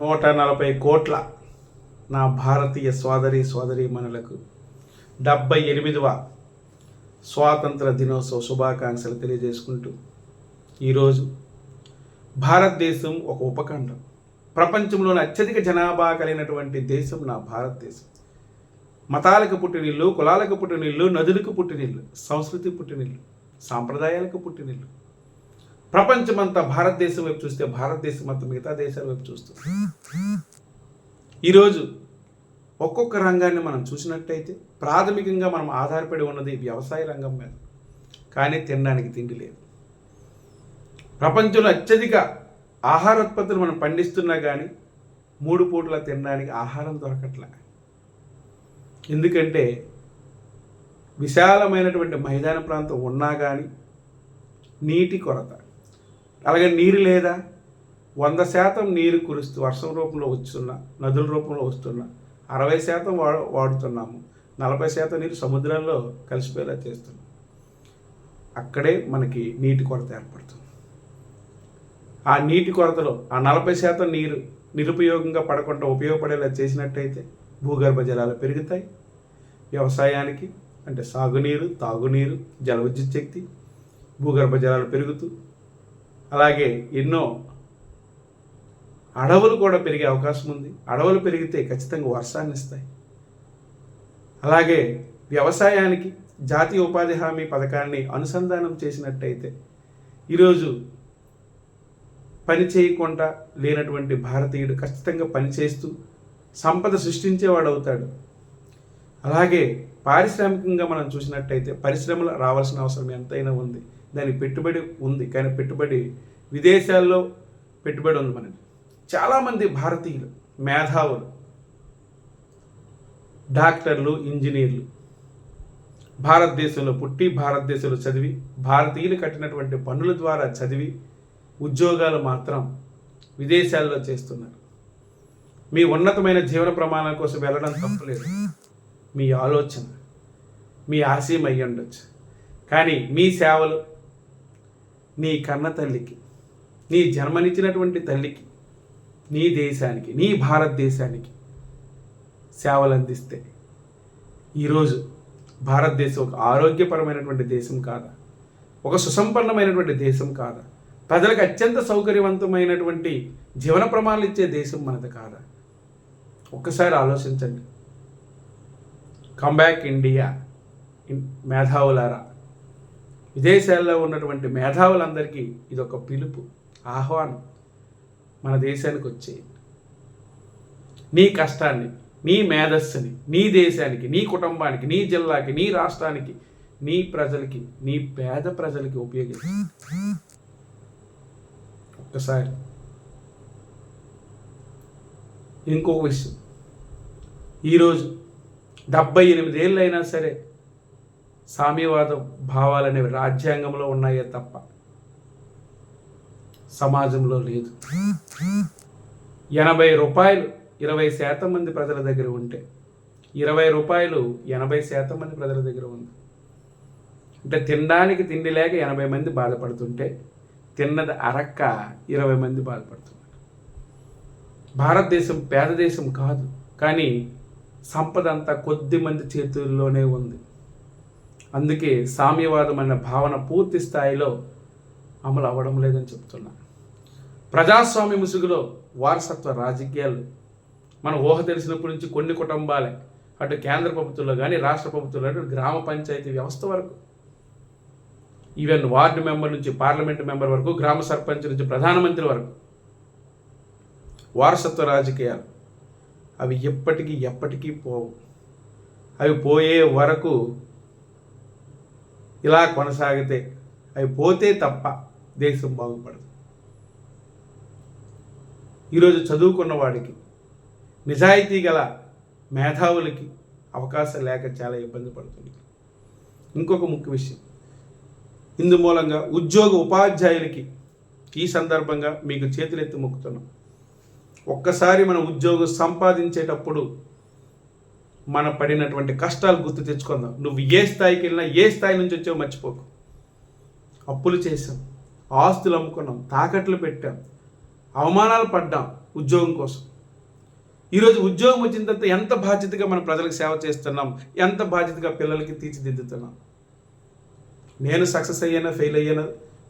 నూట నలభై కోట్ల నా భారతీయ సోదరి సోదరీమణులకు డెబ్బై ఎనిమిదవ స్వాతంత్ర దినోత్సవ శుభాకాంక్షలు తెలియజేసుకుంటూ ఈరోజు భారతదేశం ఒక ఉపఖండం. ప్రపంచంలోని అత్యధిక జనాభా కలిగినటువంటి దేశం నా భారతదేశం. మతాలకు పుట్టినిల్లు కులాలకు పుట్టినిల్లు నదులకు పుట్టినిల్లు సంస్కృతి పుట్టినిల్లు సాంప్రదాయాలకు పుట్టినిల్లు ప్రపంచమంతా భారతదేశం వైపు చూస్తే భారతదేశం అంతా మిగతా దేశాల వైపు చూస్తుంది. ఈరోజు ఒక్కొక్క రంగాన్ని మనం చూసినట్టయితే ప్రాథమికంగా మనం ఆధారపడి ఉన్నది వ్యవసాయ రంగం మీద. కానీ తినడానికి తిండి లేదు. ప్రపంచంలో అత్యధిక ఆహార ఉత్పత్తులు మనం పండిస్తున్నా కానీ మూడు పూటల తినడానికి ఆహారం దొరకట్లే. ఎందుకంటే విశాలమైనటువంటి మైదాన ప్రాంతం ఉన్నా కానీ నీటి కొరత. అలాగే నీరు లేదా? వంద శాతం నీరు కురుస్తూ వర్షం రూపంలో వస్తున్న నదుల రూపంలో వస్తున్న అరవై శాతం వా వాడుతున్నాము. నలభై శాతం నీరు సముద్రాల్లో కలిసిపోయేలా చేస్తున్నాం. అక్కడే మనకి నీటి కొరత ఏర్పడుతుంది. ఆ నీటి కొరతలో ఆ నలభై శాతం నీరు నిరుపయోగంగా పడకుండా ఉపయోగపడేలా చేసినట్టయితే భూగర్భ జలాలు పెరుగుతాయి. వ్యవసాయానికి అంటే సాగునీరు తాగునీరు జల విద్యుత్ శక్తి భూగర్భ జలాలు పెరుగుతూ అలాగే ఎన్నో అడవులు కూడా పెరిగే అవకాశం ఉంది. అడవులు పెరిగితే ఖచ్చితంగా వర్షాన్ని ఇస్తాయి. అలాగే వ్యవసాయానికి జాతీయ ఉపాధి హామీ పథకాన్ని అనుసంధానం చేసినట్టయితే ఈరోజు పని చేయకుండా లేనటువంటి భారతీయుడు ఖచ్చితంగా పనిచేస్తూ సంపద సృష్టించేవాడు అవుతాడు అలాగే పారిశ్రామికంగా మనం చూసినట్టయితే పరిశ్రమలు రావాల్సిన అవసరం ఎంతైనా ఉంది. దానికి పెట్టుబడి ఉంది. కానీ పెట్టుబడి విదేశాల్లో పెట్టుబడి ఉంది మనకి. చాలామంది భారతీయులు మేధావులు డాక్టర్లు ఇంజనీర్లు భారతదేశంలో పుట్టి భారతదేశంలో చదివి భారతీయులు కట్టినటువంటి పనుల ద్వారా చదివి ఉద్యోగాలు మాత్రం విదేశాల్లో చేస్తున్నారు. మీ ఉన్నతమైన జీవన ప్రమాణాల కోసం వెళ్ళడం తప్పలేదు. మీ ఆలోచన మీ ఆశయం అయ్యి ఉండొచ్చు కానీ మీ సేవలు నీ కన్న తల్లికి నీ జన్మనిచ్చినటువంటి తల్లికి నీ దేశానికి నీ భారతదేశానికి సేవలు అందిస్తే ఈరోజు భారతదేశం ఒక ఆరోగ్యపరమైనటువంటి దేశం కాదా? ఒక సుసంపన్నమైనటువంటి దేశం కాదా? ప్రజలకు అత్యంత సౌకర్యవంతమైనటువంటి జీవన ప్రమాణాలు ఇచ్చే దేశం మనది కాదా? ఒక్కసారి ఆలోచించండి. కమ్బ్యాక్ ఇండియా ఇన్- మేధావులారా. విదేశాల్లో ఉన్నటువంటి మేధావులందరికీ ఇదొక పిలుపు ఆహ్వానం మన దేశానికి వచ్చేయండి నీ కష్టాన్ని నీ మేధస్సుని నీ దేశానికి నీ కుటుంబానికి నీ జిల్లాకి నీ రాష్ట్రానికి నీ ప్రజలకి నీ పేద ప్రజలకి ఉపయోగించు ఒక్కసారి. ఇంకొక విషయం. ఈరోజు డెబ్బై ఎనిమిది ఏళ్ళు అయినా సరే సామ్యవాద భావాలు అనేవి రాజ్యాంగంలో ఉన్నాయే తప్ప సమాజంలో లేదు. ఎనభై రూపాయలు ఇరవై శాతం మంది ప్రజల దగ్గర ఉంటే ఇరవై రూపాయలు ఎనభై శాతం మంది ప్రజల దగ్గర ఉంది. అంటే తినడానికి తిండి లేక ఎనభై మంది బాధపడుతుంటే తిన్నది అరక్క ఇరవై మంది బాధపడుతున్నారు భారతదేశం పేద దేశం కాదు కానీ సంపద అంతా కొద్ది మంది చేతుల్లోనే ఉంది. అందుకే సామ్యవాదం అనే భావన పూర్తి స్థాయిలో అమలు అవ్వడం లేదని చెప్తున్నా. ప్రజాస్వామ్య ముసుగులో వారసత్వ రాజకీయాలు మన ఊహ తెలిసినప్పటి నుంచి కొన్ని కుటుంబాలే అటు కేంద్ర ప్రభుత్వంలో కానీ రాష్ట్ర ప్రభుత్వంలో అటు గ్రామ పంచాయతీ వ్యవస్థ వరకు. ఈవెన్ వార్డు మెంబర్ నుంచి పార్లమెంట్ మెంబర్ వరకు గ్రామ సర్పంచ్ నుంచి ప్రధానమంత్రి వరకు. వారసత్వ రాజకీయాలు అవి ఎప్పటికీ ఎప్పటికీ పోవు. అవి పోయే వరకు ఇలా కొనసాగితే అవి పోతే తప్ప దేశం బాగుపడదు. ఈరోజు చదువుకున్న వాడికి నిజాయితీ గల మేధావులకి అవకాశం లేక చాలా ఇబ్బంది పడుతుంది. ఇంకొక ముఖ్య విషయం ఇందు మూలంగా ఉద్యోగ ఉపాధ్యాయులకి ఈ సందర్భంగా మీకు చేతులెత్తి మొక్కుతున్నాం. ఒక్కసారి మనం ఉద్యోగం సంపాదించేటప్పుడు మన పడినటువంటి కష్టాలు గుర్తు తెచ్చుకుందాం. నువ్వు ఏ స్థాయికి వెళ్ళినా ఏ స్థాయి నుంచి వచ్చావో మర్చిపోకు. అప్పులు చేసాం ఆస్తులు అమ్ముకున్నాం. తాకట్లు పెట్టాం. అవమానాలు పడ్డాం ఉద్యోగం కోసం. ఈరోజు ఉద్యోగం వచ్చిన తర్వాత ఎంత బాధ్యతగా మనం ప్రజలకు సేవ చేస్తున్నాం ఎంత బాధ్యతగా పిల్లలకి తీర్చిదిద్దుతున్నాం. నేను సక్సెస్ అయ్యానా ఫెయిల్ అయ్యానా?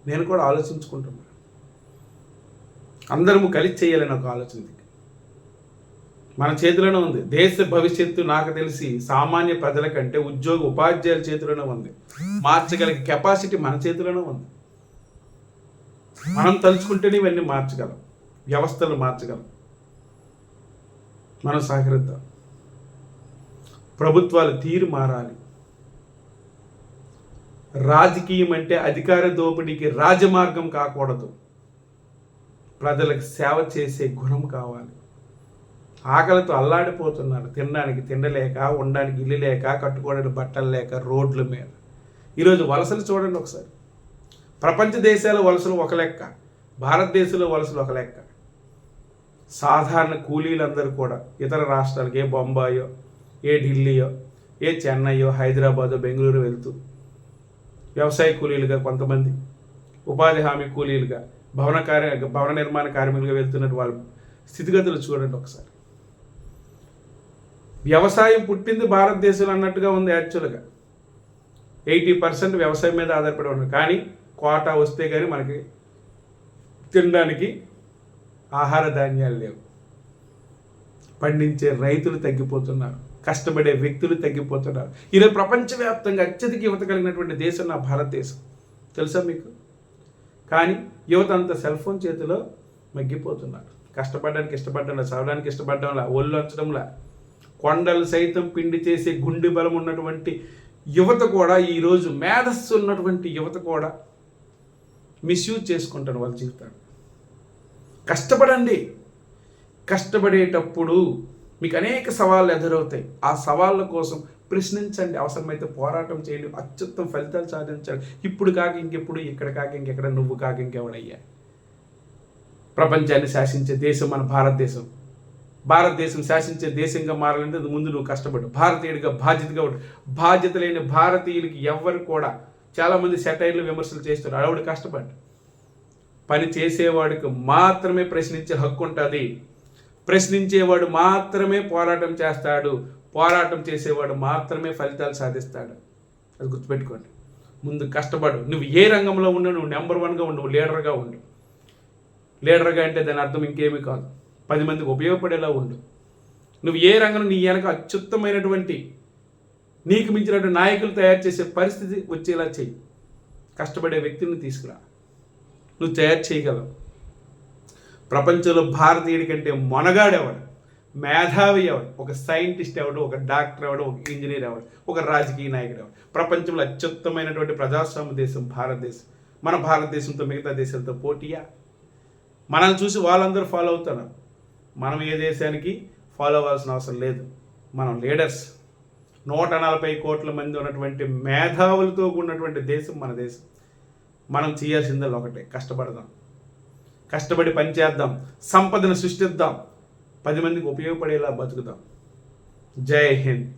నేను కూడా ఆలోచించుకుంటున్నాను. అందరము కలిసి చేయాలని ఒక ఆలోచన ఇది. మన చేతిలోనే ఉంది. దేశ భవిష్యత్తు నాకు తెలిసి సామాన్య ప్రజల కంటే ఉద్యోగ ఉపాధ్యాయుల చేతిలోనే ఉంది. మార్చగలిగే కెపాసిటీ మన చేతిలోనే ఉంది. మనం తలుచుకుంటేనే ఇవన్నీ మార్చగలం. వ్యవస్థలు మార్చగలం. మనం సహకరిద్దాం. ప్రభుత్వాలు తీరు మారాలి. రాజకీయం అంటే అధికార దోపిడీకి రాజమార్గం కాకూడదు. ప్రజలకు సేవ చేసే గుణం కావాలి. ఆకలితో అల్లాడిపోతున్నారు తినడానికి తిండలేక ఉండడానికి ఇల్లు లేక కట్టుకోవడానికి బట్టలు లేక రోడ్ల మీద. ఈరోజు వలసలు చూడండి ఒకసారి. ప్రపంచ దేశాల వలసలు ఒక లెక్క భారతదేశంలో వలసలు ఒక లెక్క. సాధారణ కూలీలందరూ కూడా ఇతర రాష్ట్రాలకు ఏ బొంబాయో ఏ ఢిల్లీయో ఏ చెన్నైయో హైదరాబాదో బెంగళూరు వెళ్తూ వ్యవసాయ కూలీలుగా కొంతమంది ఉపాధి హామీ కూలీలుగా భవన కార్య భవన నిర్మాణ కార్మికులుగా వెళ్తున్నట్టు వాళ్ళ స్థితిగతులు చూడండి ఒకసారి. వ్యవసాయం పుట్టింది భారతదేశంలో అన్నట్టుగా ఉంది యాక్చువల్గా ఎయిటీ పర్సెంట్ వ్యవసాయం మీద ఆధారపడి ఉన్నారు. కానీ కోటా వస్తే కానీ మనకి తినడానికి ఆహార ధాన్యాలు లేవు. పండించే రైతులు తగ్గిపోతున్నారు. కష్టపడే వ్యక్తులు తగ్గిపోతున్నారు. ఈరోజు ప్రపంచవ్యాప్తంగా అత్యధిక యువత కలిగినటువంటి దేశం నా భారతదేశం. తెలుసా మీకు? కానీ యువత అంతా సెల్ ఫోన్ చేతిలో మగ్గిపోతున్నారు. కష్టపడడానికి ఇష్టపడడంలా చదవడానికి ఇష్టపడడంలా ఒళ్ళు వచ్చడంలా కొండలు సైతం పిండి చేసే గుండె బలం ఉన్నటువంటి యువత కూడా ఈరోజు మేధస్సు ఉన్నటువంటి యువత కూడా మిస్యూజ్ చేసుకుంటారు వాళ్ళ జీవితాన్ని కష్టపడండి. కష్టపడేటప్పుడు మీకు అనేక సవాళ్ళు ఎదురవుతాయి. ఆ సవాళ్ళ కోసం ప్రశ్నించండి. అవసరమైతే పోరాటం చేయండి. అత్యుత్తమ ఫలితాలు సాధించండి ఇప్పుడు కాక ఇంకెప్పుడు ఇక్కడ కాక ఇంకెక్కడ నువ్వు కాక ఇంకెవడయ్యా? ప్రపంచాన్ని శాసించే దేశం మన భారతదేశం. భారతదేశం శాసించే దేశంగా మారాలంటే అది ముందు నువ్వు కష్టపడు. భారతీయుడిగా బాధ్యతగా ఉండు. బాధ్యత లేని భారతీయులకి ఎవ్వరు కూడా చాలామంది సెటైర్లు విమర్శలు చేస్తారు అడవుడు కష్టపడ్డు పని చేసేవాడికి మాత్రమే ప్రశ్నించే హక్కు ఉంటుంది. ప్రశ్నించేవాడు మాత్రమే పోరాటం చేస్తాడు. పోరాటం చేసేవాడు మాత్రమే ఫలితాలు సాధిస్తాడు. అది గుర్తుపెట్టుకోండి. ముందు కష్టపడు. నువ్వు ఏ రంగంలో ఉండు నువ్వు నెంబర్ వన్గా ఉండు నువ్వు లీడర్గా ఉండు. లీడర్గా అంటే దాని అర్థం ఇంకేమీ కాదు. పది మందికి ఉపయోగపడేలా ఉండు. నువ్వు ఏ రంగంలో నీ వెనక అత్యుత్తమైనటువంటి నీకు మించినటువంటి నాయకులు తయారు చేసే పరిస్థితి వచ్చేలా చెయ్యి. కష్టపడే వ్యక్తిని తీసుకురా. నువ్వు తయారు చేయగలవు. ప్రపంచంలో భారతీయుడి కంటే మొనగాడెవడు? మేధావి ఎవడు? ఒక సైంటిస్ట్ ఎవడు? ఒక డాక్టర్ ఎవడు? ఒక ఇంజనీర్ ఎవడు? ఒక రాజకీయ నాయకుడు ఎవడు? ప్రపంచంలో అత్యుత్తమైనటువంటి ప్రజాస్వామ్య దేశం భారతదేశం. మన భారతదేశంతో మిగతా దేశాలతో పోటీయా? మనల్ని చూసి వాళ్ళందరూ ఫాలో అవుతున్నారు. మనం ఏ దేశానికి ఫాలో అవ్వాల్సిన అవసరం లేదు. మనం లీడర్స్ నూట నలభై కోట్ల మంది ఉన్నటువంటి మేధావులతో ఉన్నటువంటి దేశం మన దేశం. మనం చేయాల్సిందల్లా ఒకటే కష్టపడదాం. కష్టపడి పనిచేద్దాం సంపదను సృష్టిద్దాం. పది మందికి ఉపయోగపడేలా బతుకుదాం. జై హింద్.